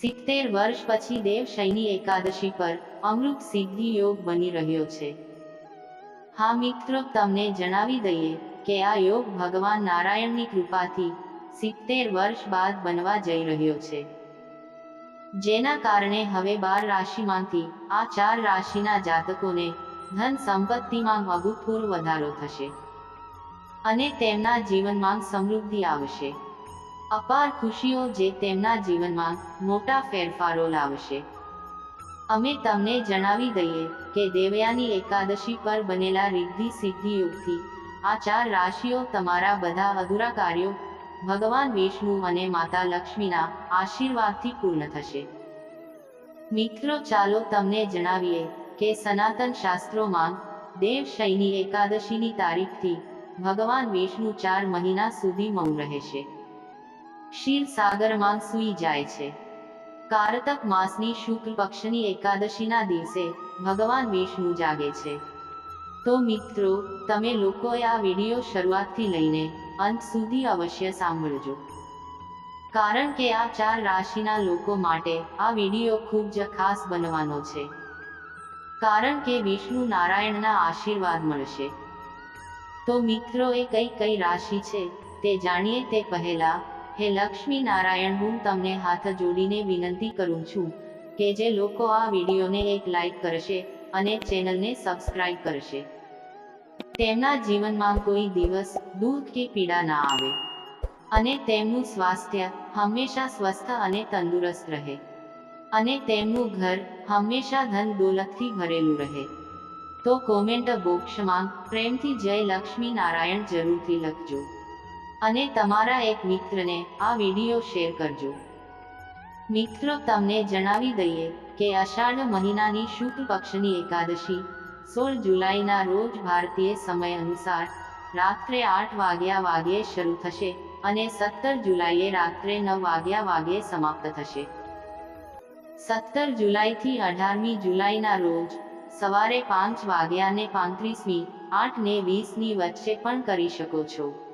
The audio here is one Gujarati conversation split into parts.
સિત્તેર વર્ષ પછી દેવ શયની એકાદશી પર અમૃત સિદ્ધિ યોગ બની રહ્યો છે. હા મિત્રો, તમને જણાવી દઈએ કે આ યોગ ભગવાન નારાયણની કૃપાથી સિત્તેર વર્ષ બાદ બનવા જઈ રહ્યો છે. જેના કારણે હવે બાર રાશિમાંથી આ ચાર રાશિના જાતકોને ધન સંપત્તિમાં અભૂતપૂર્વ વધારો થશે અને તેમના જીવનમાં સમૃદ્ધિ આવશે. અપાર ખુશીઓ જે તેમના જીવનમાં મોટા ફેરફારો લાવશે. અમે તમને જણાવી દઈએ કે દેવયાની એકાદશી પર બનેલા રિદ્ધિ સિદ્ધિ યોગથી આ ચાર રાશિઓ તમારા બધા અધૂરા કાર્યો, ભગવાન વિષ્ણુ અને માતા લક્ષ્મીના આશીર્વાદથી પૂર્ણ થશે. મિત્રો, ચાલો તમને જણાવીએ કે સનાતન શાસ્ત્રોમાં દેવ શયની એકાદશીની તારીખથી ભગવાન વિષ્ણુ ચાર મહિના સુધી મૌન રહેશે. ક્ષીર સાગરમાં સૂઈ જાય છે. કારતક માસની શુક્લ પક્ષની એકાદશીના દિવસે ભગવાન વિષ્ણુ જાગે છે. તો મિત્રો, તમે લોકોએ આ વીડિયો શરૂઆતથી લઈને અંત સુધી અવશ્ય સાંભળજો. કારણ કે આ ચાર રાશિના લોકો માટે આ વીડિયો ખૂબ જ ખાસ બનવાનો છે. કારણ કે વિષ્ણુ નારાયણના આશીર્વાદ મળશે. તો મિત્રો, એ કઈ કઈ રાશિ છે તે જાણીએ તે પહેલા હે લક્ષ્મી નારાયણ હું તમને હાથ જોડીને વિનંતી કરું છું કે જે લોકો આ વિડીયોને એક લાઈક કરશે અને ચેનલને સબસ્ક્રાઇબ કરશે. તેમના જીવનમાં કોઈ દિવસ દુઃખ કે પીડા ના આવે. અને તેમનું સ્વાસ્થ્ય હંમેશા સ્વસ્થ અને તંદુરસ્ત રહે. અને તેમનું ઘર હંમેશા ધન દોલતથી ભરેલું રહે. તો કોમેન્ટ બોક્સમાં પ્રેમથી જય લક્ષ્મી નારાયણ જરૂરથી લખજો. અને તમારા એક મિત્રને આ વીડિયો શેર કરજો. મિત્રો, તમને જણાવી દઈએ કે અષાઢ મહિનાની શુક્લ પક્ષની એકાદશી, સોળ જુલાઈના રોજ ભારતીય સમય અનુસાર રાત્રે આઠ વાગ્યા વાગ્યે શરૂ થશે અને સત્તર જુલાઈએ રાત્રે નવ વાગ્યા વાગ્યે સમાપ્ત થશે. સત્તર જુલાઈથી અઢારમી જુલાઈના રોજ સવારે પાંચ વાગ્યાને પાંત્રીસમી આઠ ને વીસની વચ્ચે પણ કરી શકો છો.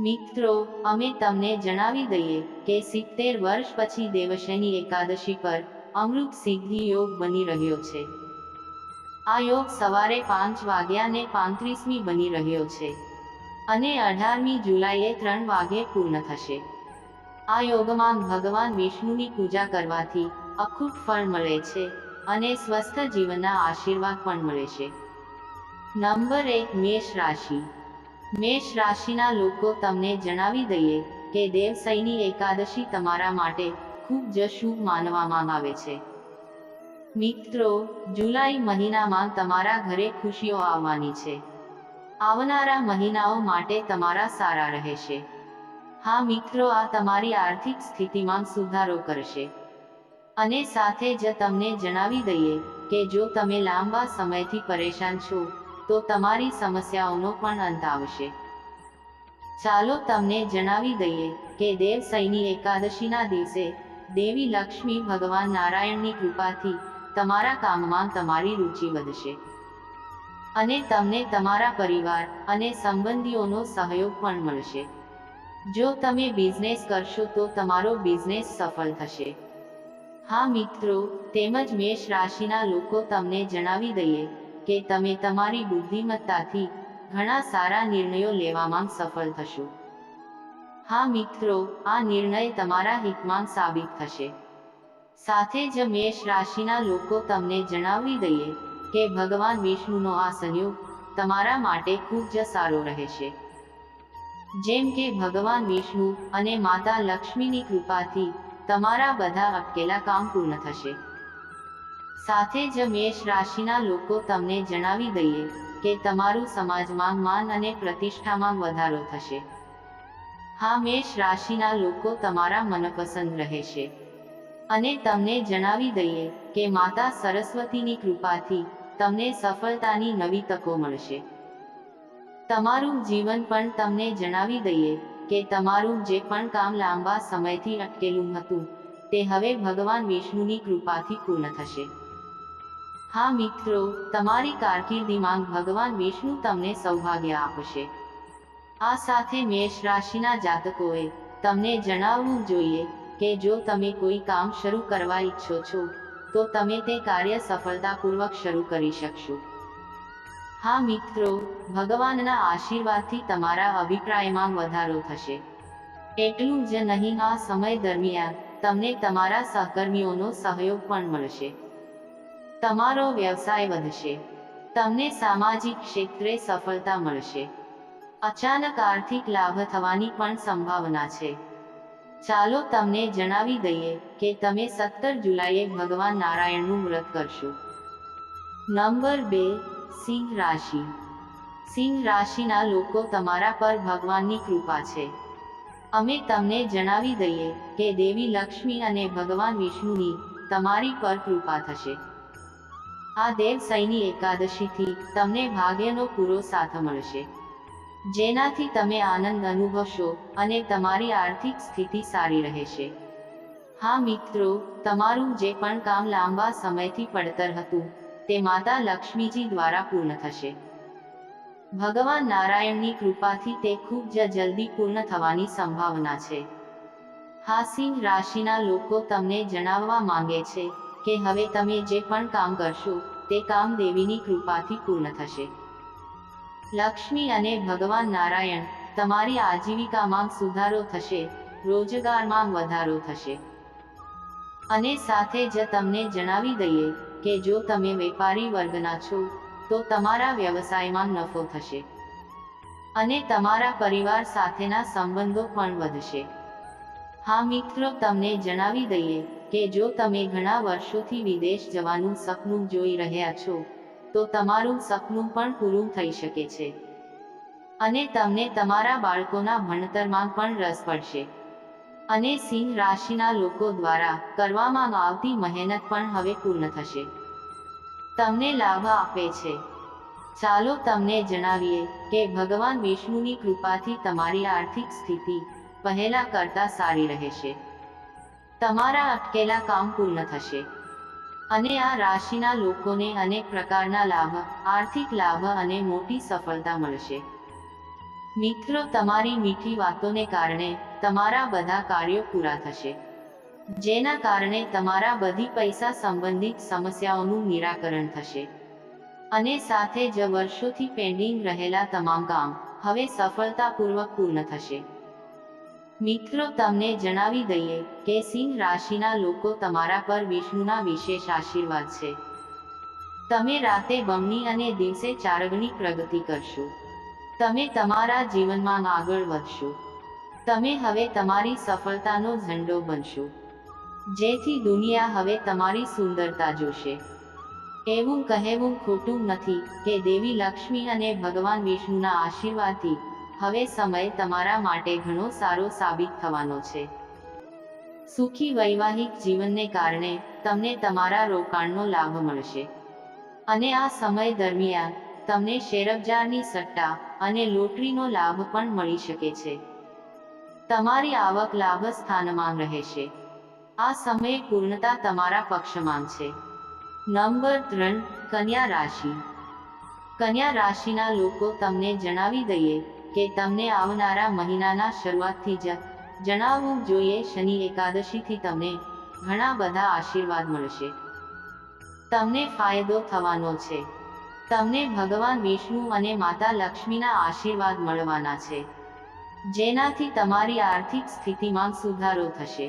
મિત્રો, અમે તમને જણાવી દઈએ કે સિત્તેર વર્ષ પછી દેવશયની એકાદશી પર અમૃત સિદ્ધિ યોગ બની રહ્યો છે. આ યોગ સવારે પાંચ વાગ્યાને પાંત્રીસમી બની રહ્યો છે અને અઢારમી જુલાઈએ ત્રણ વાગે પૂર્ણ થશે. આ યોગમાં ભગવાન વિષ્ણુની પૂજા કરવાથી અખૂટ ફળ મળે છે અને સ્વસ્થ જીવનના આશીર્વાદ પણ મળે છે. નંબર એક, મેષ રાશિ. મેષ રાશિના લોકો તમને જણાવી દઈએ કે દેવસૈની એકાદશી તમારા માટે ખૂબ જ શુભ માનવામાં આવે છે. મિત્રો, જુલાઈ મહિનામાં તમારા ઘરે ખુશીઓ આવવાની છે. આવનારા મહિનાઓ માટે તમારા સારા રહેશે. હા મિત્રો, આ તમારી આર્થિક સ્થિતિમાં સુધારો કરશે. અને સાથે જ તમને જણાવી દઈએ કે જો તમે લાંબા સમયથી પરેશાન છો તો તમારી સમસ્યાઓનો પણ અંત આવશે. ચાલો તમને જણાવી દઈએ કે દેવ સૈની એકાદશીના દિવસે દેવી લક્ષ્મી ભગવાન નારાયણની કૃપાથી તમારા કામમાં તમારી રુચિ વધશે. અને તમને તમારા પરિવાર અને સંબંધીઓનો સહયોગ પણ મળશે. જો તમે બિઝનેસ કરશો તો તમારો બિઝનેસ સફળ થશે. હા મિત્રો, તેમજ મેષ રાશિના લોકો તમને જણાવી દઈએ કે તમે તમારી બુદ્ધિમત્તાથી ઘણા સારા નિર્ણયો લેવામાં સફળ થશો. હા મિત્રો, આ નિર્ણય તમારા હિતમાં સાબિત થશે. સાથે જ મેષ રાશિના લોકો તમને જણાવી દઈએ કે ભગવાન વિષ્ણુનો આ સંયોગ તમારા માટે ખૂબ જ સારો રહેશે. જેમ કે ભગવાન વિષ્ણુ અને માતા લક્ષ્મીની કૃપાથી તમારા બધા અટકેલા કામ પૂર્ણ થશે. સાથે જ મેષ રાશિના લોકો તમને જણાવી દઈએ કે તમારું સમાજમાં માન અને પ્રતિષ્ઠામાં વધારો થશે. હા, મેષ રાશિના લોકો તમારા મનપસંદ રહેશે. અને તમને જણાવી દઈએ કે માતા સરસ્વતીની કૃપાથી તમને સફળતાની નવી તકો મળશે. તમારું જીવન પણ તમને જણાવી દઈએ કે તમારું જે પણ કામ લાંબા સમયથી અટકેલું હતું, તે હવે ભગવાન વિષ્ણુની કૃપાથી પૂર્ણ થશે. હા મિત્રો, તમારી કારકિર્દીમાં ભગવાન વિષ્ણુ તમને સૌભાગ્ય આપશે. આ સાથે મેષ રાશિના જાતકોએ તમને જણાવવું જોઈએ કે જો તમે કોઈ કામ શરૂ કરવા ઈચ્છો છો, તો તમે તે કાર્ય સફળતાપૂર્વક શરૂ કરી શકશો. હા મિત્રો, ભગવાનના આશીર્વાદથી તમારા અભિપ્રાયમાં વધારો થશે. એટલું જ નહીં, આ સમય દરમિયાન તમને તમારા સહકર્મીઓનો સહયોગ પણ મળશે. તમારો વ્યવસાય વધશે. તમને સામાજિક ક્ષેત્રે સફળતા મળશે. અચાનક આર્થિક લાભ થવાની પણ સંભાવના છે. ચાલો તમને જણાવી દઈએ કે તમે સત્તર જુલાઈએ ભગવાન નારાયણનું વ્રત કરશો. નંબર બે, સિંહ રાશિ. સિંહ રાશિના લોકો તમારા પર ભગવાનની કૃપા છે. અમે તમને જણાવી દઈએ કે દેવી લક્ષ્મી અને ભગવાન વિષ્ણુની તમારી પર કૃપા થશે. આ દેવ સૈની એકાદશીથી તમને ભાગ્યનો પૂરો સાથ મળશે. જેનાથી તમે આનંદ અનુભવશો અને તમારી આર્થિક સ્થિતિ સારી રહેશે. હા મિત્રો, તમારું જે પણ કામ લાંબા સમયથી પડતર હતું, તે માતા લક્ષ્મીજી દ્વારા પૂર્ણ થશે. ભગવાન નારાયણની કૃપાથી તે ખૂબ જ જલ્દી પૂર્ણ થવાની સંભાવના છે. હા સિંહ રાશિના લોકો તમને જણાવવા માંગે છે કે હવે તમે જે પણ કામ કરશો, તે કામ દેવીની કૃપાથી પૂર્ણ થશે. લક્ષ્મી અને ભગવાન નારાયણ, તમારી આજીવિકામાં સુધારો થશે, રોજગારમાં વધારો થશે. અને સાથે જ તમને જણાવી દઈએ કે જો તમે વેપારી વર્ગના છો, તો તમારા વ્યવસાયમાં નફો થશે. અને તમારા પરિવાર સાથેના સંબંધો પણ વધશે. હા મિત્રો, તમને જણાવી દઈએ કે જો તમે ઘણા વર્ષોથી વિદેશ જવાનું સપનું જોઈ રહ્યા છો, તો તમારું સપનું પણ પૂરું થઈ શકે છે. અને તમને તમારા બાળકોના ભણતરમાં પણ રસ પડશે. અને સિંહ રાશિના લોકો દ્વારા કરવામાં આવતી મહેનત પણ હવે પૂર્ણ થશે. તમને લાભ આપે છે. ચાલો તમને જણાવીએ કે ભગવાન વિષ્ણુની કૃપાથી તમારી આર્થિક સ્થિતિ પહેલા કરતા સારી રહેશે. તમારા અટકેલા કામ પૂર્ણ થશે. અને આ રાશિના લોકોને અનેક પ્રકારના લાભ, આર્થિક લાભ અને મોટી સફળતા મળશે. મિત્રો, તમારી મીઠી વાતોને કારણે તમારા બધા કાર્યો પૂરા થશે. જેના કારણે તમારા બધી પૈસા સંબંધિત સમસ્યાઓનું નિરાકરણ થશે. અને સાથે જ વર્ષોથી પેન્ડિંગ રહેલા તમામ કામ હવે સફળતાપૂર્વક પૂર્ણ થશે. મિત્રો, તમને જણાવી દઈએ કે સિંહ રાશિના લોકો તમારા પર વિષ્ણુના વિશેષ આશીર્વાદ છે. તમે રાતે બમણી અને દિવસે ચારગણી પ્રગતિ કરશો. તમે તમારા જીવનમાં આગળ વધશો. તમે હવે તમારી સફળતાનો ઝંડો બનશો. જેથી દુનિયા હવે તમારી સુંદરતા જોશે. એવું કહેવું ખોટું નથી કે દેવી લક્ષ્મી અને ભગવાન વિષ્ણુના આશીર્વાદથી હવે સમય તમારા માટે ઘણો સારો સાબિત થવાનો છે. સુખી વૈવાહિક જીવનને કારણે તમને તમારા રોકાણનો લાભ મળશે. અને આ સમય દરમિયાન તમને શેરબજારની સટ્ટા અને લોટરીનો લાભ પણ મળી શકે છે. તમારી આવક લાભ સ્થાનમાં રહેશે. આ સમયે પૂર્ણતા તમારા પક્ષમાં છે. નંબર ત્રણ, કન્યા રાશિ. કન્યા રાશિના લોકો તમને જણાવી દઈએ કે તમને આવનારા મહિનાના શરૂઆતથી જણાવવું જોઈએ, શનિ એકાદશીથી તમને ઘણા બધા આશીર્વાદ મળશે. તમને ફાયદો થવાનો છે. તમને ભગવાન વિષ્ણુ અને માતા લક્ષ્મીના આશીર્વાદ મળવાના છે. જેનાથી તમારી આર્થિક સ્થિતિમાં સુધારો થશે.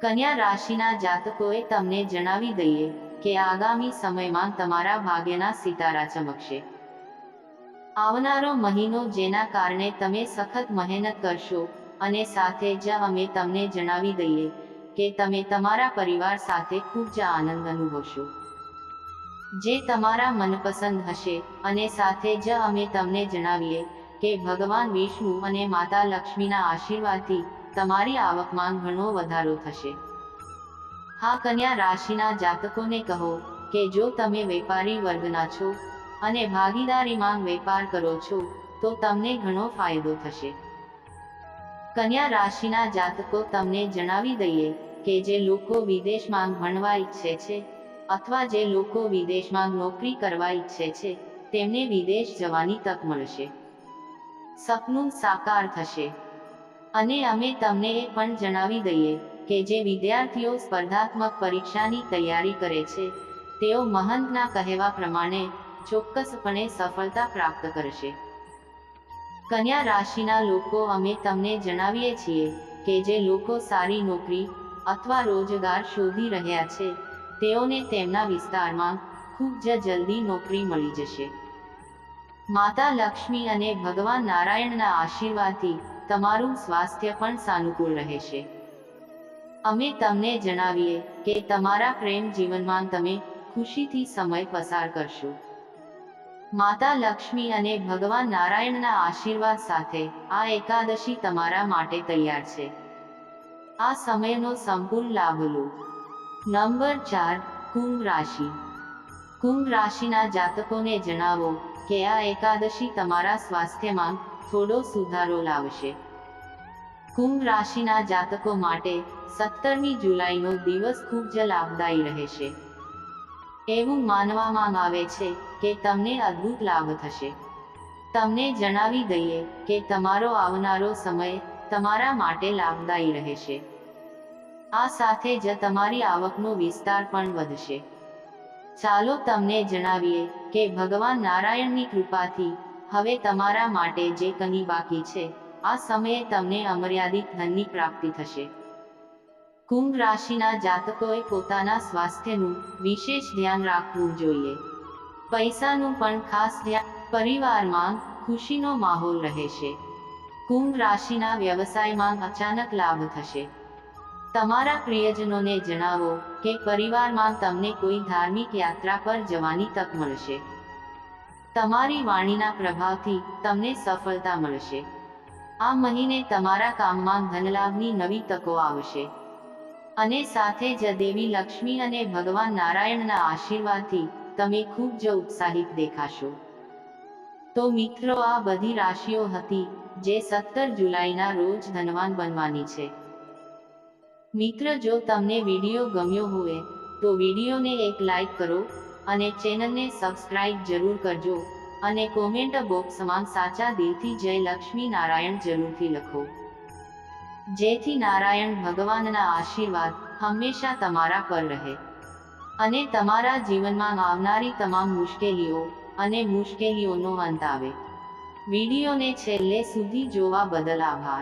કન્યા રાશિના જાતકોએ તમને જણાવી દઈએ કે આગામી સમયમાં તમારા ભાગ્યના સિતારા ચમકશે. આવનારો મહિનો જેના કારણે તમે સખત મહેનત કરશો અને સાથે જ અમે તમને જણાવી દઈએ કે તમે તમારા પરિવાર સાથે ખૂબ જ આનંદ અનુભવશો. જે તમારા મનપસંદ હશે અને સાથે જ અમે તમને જણાવીએ કે ભગવાન વિષ્ણુ અને માતા લક્ષ્મીના આશીર્વાદથી તમારી આવકમાં ઘણો વધારો થશે. હા, કન્યા રાશિના જાતકોને કહો કે જો તમે વેપારી વર્ગના છો અને ભાગીદારીમાં વેપાર કરો છો, તો તમને ઘણો ફાયદો થશે. કન્યા રાશિના જાતકો તમને જણાવી દઈએ કે જે લોકો વિદેશમાં ભણવા ઈચ્છે છે, અથવા જે લોકો વિદેશમાં નોકરી કરવા ઈચ્છે છે, તેમને વિદેશ જવાની તક મળશે. સપનું સાકાર થશે. અને અમે તમને એ પણ જણાવી દઈએ કે જે વિદ્યાર્થીઓ સ્પર્ધાત્મક પરીક્ષાની તૈયારી કરે છે, તેઓ મહંતના કહેવા પ્રમાણે ચોક્કસપણે સફળતા પ્રાપ્ત કરશે. કન્યા રાશિના લોકો અમે તમને જણાવીએ છીએ કે જે લોકો સારી નોકરી અથવા રોજગાર શોધી રહ્યા છે, તેઓને તેમના વિસ્તારમાં ખૂબ જ જલ્દી નોકરી મળી જશે. માતા લક્ષ્મી અને ભગવાન નારાયણના આશીર્વાદથી તમારું સ્વાસ્થ્ય પણ સાનુકૂળ રહેશે. અમે તમને જણાવીએ કે તમારા પ્રેમ જીવનમાં તમે ખુશીથી સમય પસાર કરશો. માતા લક્ષ્મી અને ભગવાન નારાયણના આશીર્વાદ સાથે આ એકાદશી તમારા માટે તૈયાર છે. આ સમયનો સંપૂર્ણ લાભ લો. નંબર ચાર, કુંભ રાશિ. કુંભ રાશિના જાતકોને જણાવો કે આ એકાદશી તમારા સ્વાસ્થ્યમાં થોડો સુધારો લાવશે. કુંભ રાશિના જાતકો માટે સત્તરમી જુલાઈનો દિવસ ખૂબ જ લાભદાયી રહેશે. એવું માનવામાં આવે છે કે તમને અદ્ભુત લાભ થશે. તમને જણાવી દઈએ કે તમારો આવનારો સમય તમારા માટે લાભદાયી રહેશે. આ સાથે જ તમારી આવકનો વિસ્તાર પણ વધશે. ચાલો તમને જણાવીએ કે ભગવાન નારાયણની કૃપાથી હવે તમારા માટે જે કંઈ બાકી છે, આ સમયે તમને અમર્યાદિત ધનની પ્રાપ્તિ થશે. કુંભ રાશિના જાતકોએ પોતાના સ્વાસ્થ્યનું વિશેષ ધ્યાન રાખવું જોઈએ. પૈસાનું પણ ખાસ ધ્યાન પરિવારમાં ખુશીનો માહોલ રહેશે. કુંભ રાશિના વ્યવસાયમાં અચાનક લાભ થશે. તમારા પ્રિયજનોને જણાવો કે પરિવારમાં તમને કોઈ ધાર્મિક યાત્રા પર જવાની તક મળશે. તમારી વાણીના પ્રભાવથી તમને સફળતા મળશે. આ મહિને તમારા કામમાં ધનલાભની નવી તકો આવશે. અને સાથે જ દેવી લક્ષ્મી અને ભગવાન નારાયણના આશીર્વાદથી તમે ખૂબ જ ઉત્સાહિત દેખાશો. તો મિત્રો, આ બધી રાશિઓ હતી જે સત્તર જુલાઈના રોજ ધનવાન બનવાની છે. મિત્ર, જો તમને વીડિયો ગમ્યો હોય, તો વિડીયોને એક લાઈક કરો અને ચેનલને સબસ્ક્રાઇબ જરૂર કરજો અને કોમેન્ટ બોક્સમાં સાચા દિલથી જય લક્ષ્મી નારાયણ જરૂરથી લખો. જેથી નારાયણ ભગવાનના આશીર્વાદ હંમેશા તમારા પર રહે. અને તમારા જીવનમાં આવનારી તમામ મુશ્કેલીઓ અને મુશ્કેલીઓનો અંત આવે. વિડીયોને છેલ્લે સુધી જોવા બદલ આભાર.